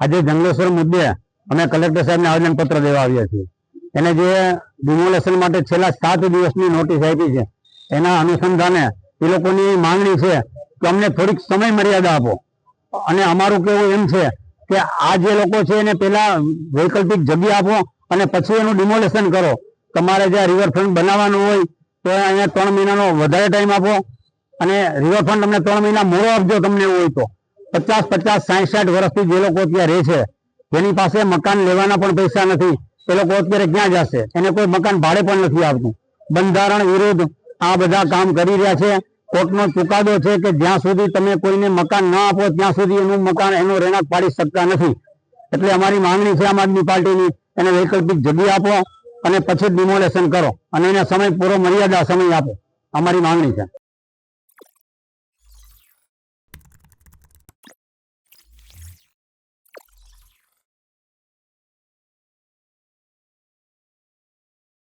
આજે જંગલેશ્વર મુદ્દે અમે કલેક્ટર સાહેબને આવેદનપત્ર દેવા આવ્યા છીએ. એને જે ડિમોલેશન માટે છેલ્લા સાત દિવસની નોટિસ આપી છે, એના અનુસંધાને એ લોકોની માંગણી છે કે અમને થોડીક સમય મર્યાદા આપો. અને અમારું કેવું એમ છે કે આ જે લોકો છે એને પેલા વૈકલ્પિક જગ્યા આપો અને પછી એનું ડિમોલેશન કરો. તમારે જ્યાં રિવરફ્રન્ટ બનાવવાનું હોય તો અહીંયા ત્રણ મહિનાનો વધારે ટાઈમ આપો અને રિવરફ્રન્ટ તમને ત્રણ મહિના મોડો આપજો તમને એવું હોય તો. પચાસ પચાસ સાઠ સાઠ વર્ષથી જે લોકો ત્યાં રહે છે, જેની પાસે મકાન લેવાના પણ પૈસા નથી, એ લોકો અત્યારે ક્યાં જશે? એને કોઈ મકાન ભાડે પણ નથી આવતું. બંધારણ વિરુદ્ધ આ બધા કામ કરી રહ્યા છે. કોર્ટનો ચુકાદો છે કે જ્યાં સુધી તમે કોઈને મકાન ન આપો, ત્યાં સુધી એનું મકાન, એનો રહેણાંક પાડી શકતા નથી. એટલે અમારી માંગણી છે આમ આદમી પાર્ટીની, એને વૈકલ્પિક જગ્યા આપો અને પછી ડિમોલેશન કરો અને એને સમય પૂરો, મર્યાદા સમય આપો. અમારી માંગણી છે.